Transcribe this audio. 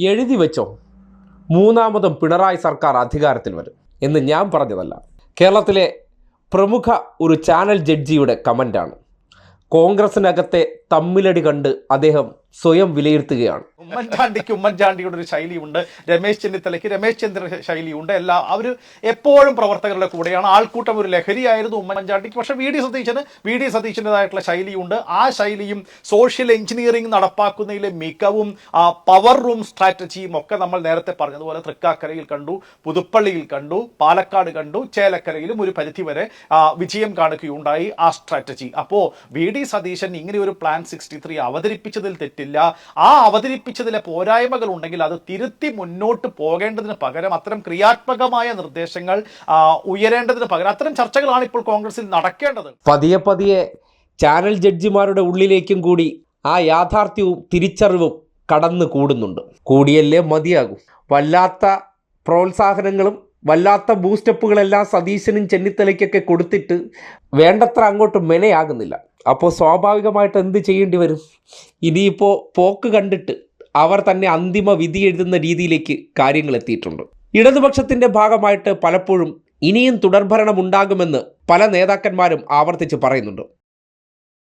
എഴുതി വെച്ചോ. മൂന്നാമതും പിണറായി സർക്കാർ അധികാരത്തിൽ വരും എന്ന് ഞാൻ പറഞ്ഞതല്ല. കേരളത്തിലെ പ്രമുഖ ഒരു ചാനൽ ജഡ്ജിയുടെ കമന്റാണ്. കോൺഗ്രസിനകത്തെ തമ്മിലടി കണ്ട് അദ്ദേഹം സ്വയം വിലയിരുത്തുകയാണ്. ഉമ്മൻചാണ്ടിക്ക് ഉമ്മൻചാണ്ടിയുടെ ഒരു ശൈലിയുണ്ട് രമേശ് ചെന്നിത്തലയ്ക്ക് രമേശ് ചന്ദ്ര ശൈലിയുണ്ട് എല്ലാ അവർ എപ്പോഴും പ്രവർത്തകരുടെ കൂടെയാണ്. ആൾക്കൂട്ടം ഒരു ലഹരിയായിരുന്നു ഉമ്മൻചാണ്ടിക്ക് പക്ഷേ വി. ഡി. സതീശന് വി. ഡി. സതീശന്റെതായിട്ടുള്ള ശൈലിയുണ്ട്. ആ ശൈലിയും സോഷ്യൽ എഞ്ചിനീയറിംഗ് നടപ്പാക്കുന്നതിലെ മികവും ആ പവർ റൂം സ്ട്രാറ്റജിയും ഒക്കെ നമ്മൾ നേരത്തെ പറഞ്ഞതുപോലെ തൃക്കാക്കരയിൽ കണ്ടു പുതുപ്പള്ളിയിൽ കണ്ടു പാലക്കാട് കണ്ടു ചേലക്കരയിലും ഒരു പരിധിവരെ വരെ വിജയം കാണുകയുണ്ടായി ആ സ്ട്രാറ്റജി. അപ്പോൾ വി. ഡി. സതീശൻ ഇങ്ങനെ ഒരു പ്ലാൻ സിക്സ്റ്റി ത്രീ അവതരിപ്പിച്ചതിൽ തെറ്റില്ല. ആ അവതരിപ്പിച്ചതിലെ പോരായ്മകൾ ഉണ്ടെങ്കിൽ അത് തിരുത്തി മുന്നോട്ട് പോകേണ്ടതിന് പകരം അത്തരം ക്രിയാത്മകമായ നിർദ്ദേശങ്ങൾ ഉയരേണ്ടതിന് പകരം അത്തരം ചർച്ചകളാണ് ഇപ്പോൾ കോൺഗ്രസിൽ നടക്കേണ്ടത്. പതിയെ പതിയെ ചാനൽ ജഡ്ജിമാരുടെ ഉള്ളിലേക്കും കൂടി ആ യാഥാർത്ഥ്യവും തിരിച്ചറിവും കടന്നു കൂടുന്നുണ്ട്. കൂടിയല്ലേ മതിയാകും. വല്ലാത്ത പ്രോത്സാഹനങ്ങളും വല്ലാത്ത ബൂസ്റ്റപ്പുകളെല്ലാം സതീശനും ചെന്നിത്തലയ്ക്കൊക്കെ കൊടുത്തിട്ട് വേണ്ടത്ര അങ്ങോട്ട് മെനയാകുന്നില്ല. അപ്പോൾ സ്വാഭാവികമായിട്ട് എന്ത് ചെയ്യേണ്ടി വരും? ഇനിയിപ്പോൾ പോക്ക് കണ്ടിട്ട് അവർ തന്നെ അന്തിമ വിധി എഴുതുന്ന രീതിയിലേക്ക് കാര്യങ്ങൾ എത്തിയിട്ടുണ്ട്. ഇടതുപക്ഷത്തിന്റെ ഭാഗമായിട്ട് പലപ്പോഴും ഇനിയും തുടർഭരണം ഉണ്ടാകുമെന്ന് പല നേതാക്കന്മാരും ആവർത്തിച്ച് പറയുന്നുണ്ട്.